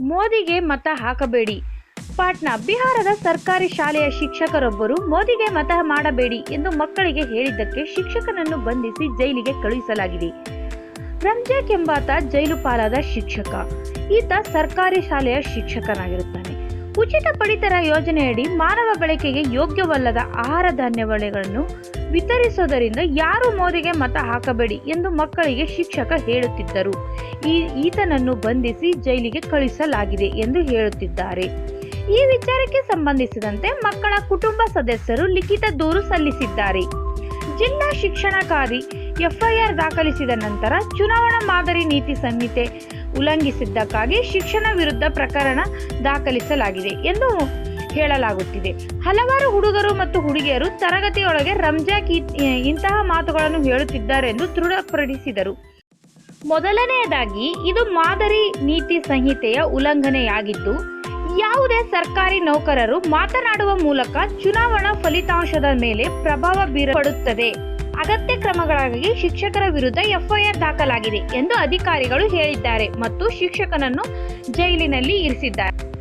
ಮೋದಿಗೆ ಮತ ಹಾಕಬೇಡಿ. ಪಾಟ್ನಾ, ಬಿಹಾರದ ಸರ್ಕಾರಿ ಶಾಲೆಯ ಶಿಕ್ಷಕರೊಬ್ಬರು ಮೋದಿಗೆ ಮತ ಮಾಡಬೇಡಿ ಎಂದು ಮಕ್ಕಳಿಗೆ ಹೇಳಿದ್ದಕ್ಕೆ ಶಿಕ್ಷಕನನ್ನು ಬಂಧಿಸಿ ಜೈಲಿಗೆ ಕಳುಹಿಸಲಾಗಿದೆ. ರಂಜಾಕ್ ಎಂಬಾತ ಜೈಲು ಪಾಲಾದ ಶಿಕ್ಷಕ. ಈತ ಸರ್ಕಾರಿ ಶಾಲೆಯ ಶಿಕ್ಷಕನಾಗಿರುತ್ತಾನೆ. ಉಚಿತ ಪಡಿತರ ಯೋಜನೆಯಡಿ ಮಾನವ ಬಳಕೆಗೆ ಯೋಗ್ಯವಲ್ಲದ ಆಹಾರ ಧಾನ್ಯಗಳನ್ನು ವಿತರಿಸುವುದರಿಂದ ಯಾರು ಮೋದಿಗೆ ಮತ ಹಾಕಬೇಡಿ ಎಂದು ಮಕ್ಕಳಿಗೆ ಶಿಕ್ಷಕ ಹೇಳುತ್ತಿದ್ದರು. ಈ ಈತನನ್ನು ಬಂಧಿಸಿ ಜೈಲಿಗೆ ಕಳುಹಿಸಲಾಗಿದೆ ಎಂದು ಹೇಳುತ್ತಿದ್ದಾರೆ. ಈ ವಿಚಾರಕ್ಕೆ ಸಂಬಂಧಿಸಿದಂತೆ ಮಕ್ಕಳ ಕುಟುಂಬ ಸದಸ್ಯರು ಲಿಖಿತ ದೂರು ಸಲ್ಲಿಸಿದ್ದಾರೆ. ಜಿಲ್ಲಾ ಶಿಕ್ಷಣಾಕಾರಿ ಎಫ್ಐಆರ್ ದಾಖಲಿಸಿದ ನಂತರ ಚುನಾವಣಾ ಮಾದರಿ ನೀತಿ ಸಂಹಿತೆ ಉಲ್ಲಂಘಿಸಿದ್ದಕ್ಕಾಗಿ ಶಿಕ್ಷಣ ವಿರುದ್ಧ ಪ್ರಕರಣ ದಾಖಲಿಸಲಾಗಿದೆ ಎಂದು ಹೇಳಲಾಗುತ್ತಿದೆ. ಹಲವಾರು ಹುಡುಗರು ಮತ್ತು ಹುಡುಗಿಯರು ತರಗತಿಯೊಳಗೆ ರಂಜಾಕ್ ಇಂತಹ ಮಾತುಗಳನ್ನು ಹೇಳುತ್ತಿದ್ದಾರೆ ಎಂದು ದೃಢಪಡಿಸಿದರು. ಮೊದಲನೆಯದಾಗಿ, ಇದು ಮಾದರಿ ನೀತಿ ಸಂಹಿತೆಯ ಉಲ್ಲಂಘನೆಯಾಗಿದ್ದು, ಯಾವುದೇ ಸರ್ಕಾರಿ ನೌಕರರು ಮಾತನಾಡುವ ಮೂಲಕ ಚುನಾವಣಾ ಫಲಿತಾಂಶದ ಮೇಲೆ ಪ್ರಭಾವ ಬೀರಪಡುತ್ತದೆ ಅಗತ್ಯ ಕ್ರಮಗಳಾಗಿ ಶಿಕ್ಷಕರ ವಿರುದ್ಧ ಎಫ್ಐಆರ್ ದಾಖಲಾಗಿದೆ ಎಂದು ಅಧಿಕಾರಿಗಳು ಹೇಳಿದ್ದಾರೆ ಮತ್ತು ಶಿಕ್ಷಕನನ್ನು ಜೈಲಿನಲ್ಲಿ ಇರಿಸಿದ್ದಾರೆ.